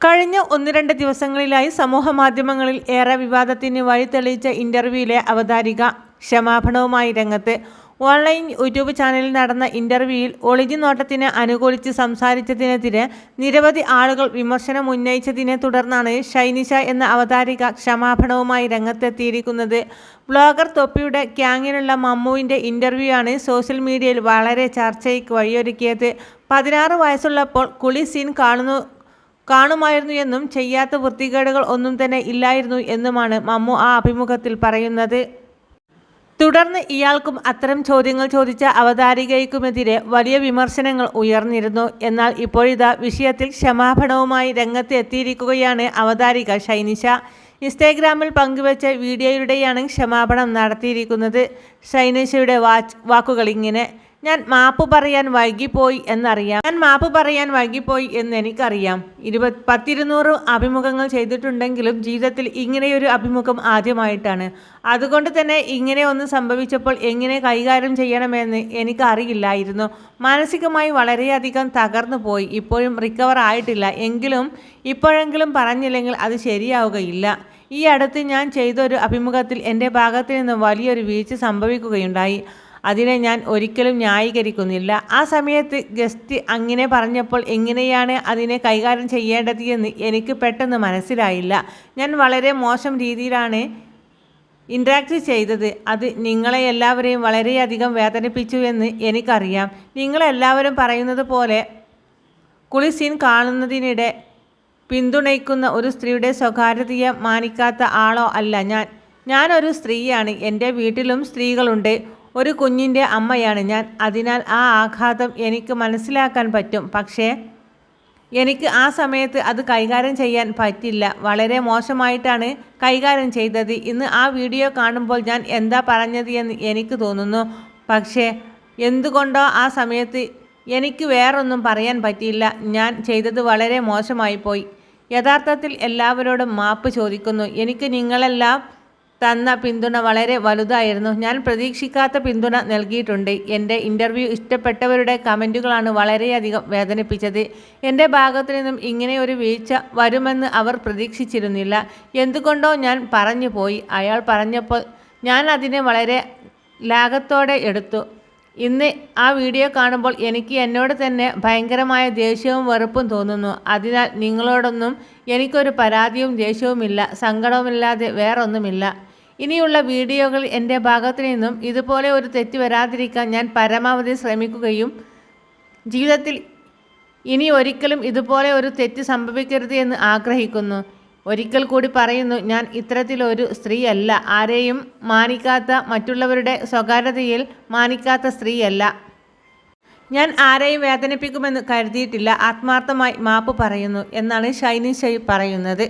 കഴിഞ്ഞ ഒന്ന് രണ്ട് ദിവസങ്ങളിലായി സമൂഹ മാധ്യമങ്ങളിൽ ഏറെ വിവാദത്തിന് വഴി തെളിയിച്ച ഇന്റർവ്യൂവിലെ അവതാരിക ക്ഷമാപണവുമായി രംഗത്ത് ഓൺലൈൻ യൂട്യൂബ് ചാനലിൽ നടന്ന ഇന്റർവ്യൂവിൽ ഒളിഞ്ഞു നോട്ടത്തിന് അനുകൂലിച്ച് സംസാരിച്ചതിനെതിരെ നിരവധി ആളുകൾ വിമർശനം ഉന്നയിച്ചതിനെ തുടർന്നാണ് ഷൈനിഷ എന്ന അവതാരിക ക്ഷമാപണവുമായി രംഗത്തെത്തിയിരിക്കുന്നത്. ബ്ലോഗർ തൊപ്പിയുടെ ക്യാങ്ങിനുള്ള മമ്മുവിന്റെ ഇന്റർവ്യൂ ആണ് സോഷ്യൽ മീഡിയയിൽ വളരെ ചർച്ചയ്ക്ക് വഴിയൊരുക്കിയത്. പതിനാറ് വയസ്സുള്ളപ്പോൾ കുളി സീൻ കാണുന്നു കാണുമായിരുന്നു എന്നും ചെയ്യാത്ത വൃത്തികേടുകൾ ഒന്നും തന്നെ ഇല്ലായിരുന്നു എന്നുമാണ് മമ്മു ആ അഭിമുഖത്തിൽ പറയുന്നത്. തുടർന്ന് ഇയാൾക്കും അത്തരം ചോദ്യങ്ങൾ ചോദിച്ച അവതാരികയ്ക്കുമെതിരെ വലിയ വിമർശനങ്ങൾ ഉയർന്നിരുന്നു. എന്നാൽ ഇപ്പോഴിതാ വിഷയത്തിൽ ക്ഷമാപണവുമായി രംഗത്ത് എത്തിയിരിക്കുകയാണ് അവതാരിക ഷൈനിഷ. ഇൻസ്റ്റാഗ്രാമിൽ പങ്കുവച്ച വീഡിയോയിലൂടെയാണ് ക്ഷമാപണം നടത്തിയിരിക്കുന്നത്. ഷൈനിഷയുടെ വാച്ച് വാക്കുകൾ ഇങ്ങനെ ഞാൻ മാപ്പ് പറയാൻ വൈകിപ്പോയി എന്നറിയാം. ഞാൻ മാപ്പ് പറയാൻ വൈകിപ്പോയി എന്ന് എനിക്കറിയാം. ഇരുപത് പത്തിരുന്നൂറ് അഭിമുഖങ്ങൾ ചെയ്തിട്ടുണ്ടെങ്കിലും ജീവിതത്തിൽ ഇങ്ങനെയൊരു അഭിമുഖം ആദ്യമായിട്ടാണ്. അതുകൊണ്ട് തന്നെ ഇങ്ങനെ ഒന്ന് സംഭവിച്ചപ്പോൾ എങ്ങനെ കൈകാര്യം ചെയ്യണമെന്ന് എനിക്കറിയില്ലായിരുന്നു. മാനസികമായി വളരെയധികം തകർന്നു പോയി. ഇപ്പോഴും റിക്കവർ ആയിട്ടില്ല. എങ്കിലും ഇപ്പോഴെങ്കിലും പറഞ്ഞില്ലെങ്കിൽ അത് ശരിയാവുകയില്ല. ഈ അടുത്ത് ഞാൻ ചെയ്തൊരു അഭിമുഖത്തിൽ എന്റെ ഭാഗത്ത് നിന്ന് വലിയൊരു വീഴ്ച സംഭവിക്കുകയുണ്ടായി. അതിനെ ഞാൻ ഒരിക്കലും ന്യായീകരിക്കുന്നില്ല. ആ സമയത്ത് ഗസ്റ്റ് അങ്ങനെ പറഞ്ഞപ്പോൾ എങ്ങനെയാണ് അതിനെ കൈകാര്യം ചെയ്യേണ്ടത് എന്ന് എനിക്ക് പെട്ടെന്ന് മനസ്സിലായില്ല. ഞാൻ വളരെ മോശം രീതിയിലാണ് ഇൻട്രാക്ട് ചെയ്തത്. അത് നിങ്ങളെ എല്ലാവരെയും വളരെയധികം വേദനിപ്പിച്ചു എന്ന് എനിക്കറിയാം. നിങ്ങളെല്ലാവരും പറയുന്നത് പോലെ കുളി സീൻ കാണുന്നതിനിടെ പിന്തുണയ്ക്കുന്ന ഒരു സ്ത്രീയുടെ സ്വകാര്യതയെ മാനിക്കാത്ത ആളോ അല്ല ഞാൻ. ഞാനൊരു സ്ത്രീയാണ്. എന്റെ വീട്ടിലും സ്ത്രീകളുണ്ട്. ഒരു കുഞ്ഞിന്റെ അമ്മയാണ് ഞാൻ. അതിനാൽ ആ ആഘാതം എനിക്ക് മനസ്സിലാക്കാൻ പറ്റും. പക്ഷേ എനിക്ക് ആ സമയത്ത് അത് കൈകാര്യം ചെയ്യാൻ പറ്റില്ല. വളരെ മോശമായിട്ടാണ് കൈകാര്യം ചെയ്തത്. ഇന്ന് ആ വീഡിയോ കാണുമ്പോൾ ഞാൻ എന്താ പറഞ്ഞത് എന്ന് എനിക്ക് തോന്നുന്നു. പക്ഷേ എന്തുകൊണ്ടോ ആ സമയത്ത് എനിക്ക് വേറൊന്നും പറയാൻ പറ്റിയില്ല. ഞാൻ ചെയ്തത് വളരെ മോശമായി പോയി യഥാർത്ഥത്തിൽ എല്ലാവരോടും മാപ്പ് ചോദിക്കുന്നു. എനിക്ക് നിങ്ങളെല്ലാം തന്ന പിന്തുണ വളരെ വലുതായിരുന്നു. ഞാൻ പ്രതീക്ഷിക്കാത്ത പിന്തുണ നൽകിയിട്ടുണ്ട്. എന്റെ ഇന്റർവ്യൂ ഇഷ്ടപ്പെട്ടവരുടെ കമന്റുകളാണ് വളരെയധികം വേദനിപ്പിച്ചത്. എന്റെ ഭാഗത്തു നിന്നും ഇങ്ങനെ ഒരു വീഴ്ച വരുമെന്ന് അവർ പ്രതീക്ഷിച്ചിരുന്നില്ല. എന്തുകൊണ്ടോ ഞാൻ പറഞ്ഞു പോയി അയാൾ പറഞ്ഞപ്പോൾ ഞാൻ അതിനെ വളരെ ലാഘത്തോടെ എടുത്തു. ഇന്ന് ആ വീഡിയോ കാണുമ്പോൾ എനിക്ക് എന്നോട് തന്നെ ഭയങ്കരമായ ദേഷ്യവും വെറുപ്പും തോന്നുന്നു. അതിനാൽ നിങ്ങളോടൊന്നും എനിക്കൊരു പരാതിയും ദേഷ്യവുമില്ല. സങ്കടവുമില്ലാതെ വേറൊന്നുമില്ല. ഇനിയുള്ള വീഡിയോകൾ എന്റെ ഭാഗത്തു നിന്നും ഇതുപോലെ ഒരു തെറ്റ് വരാതിരിക്കാൻ ഞാൻ പരമാവധി ശ്രമിക്കുകയും ജീവിതത്തിൽ ഇനി ഒരിക്കലും ഇതുപോലെ ഒരു തെറ്റ് സംഭവിക്കരുത് എന്ന് ആഗ്രഹിക്കുന്നു. ഒരിക്കൽ കൂടി പറയുന്നു ഞാൻ ഇത്തരത്തിലൊരു സ്ത്രീയല്ല. ആരെയും മാനിക്കാത്ത മറ്റുള്ളവരുടെ സ്വകാര്യതയിൽ മാനിക്കാത്ത സ്ത്രീയല്ല. ഞാൻ ആരെയും വേദനിപ്പിക്കുമെന്ന് കരുതിയിട്ടില്ല. ആത്മാർത്ഥമായി മാപ്പ് പറയുന്നു എന്നാണ് ഷൈനി ഷൈ പറയുന്നത്.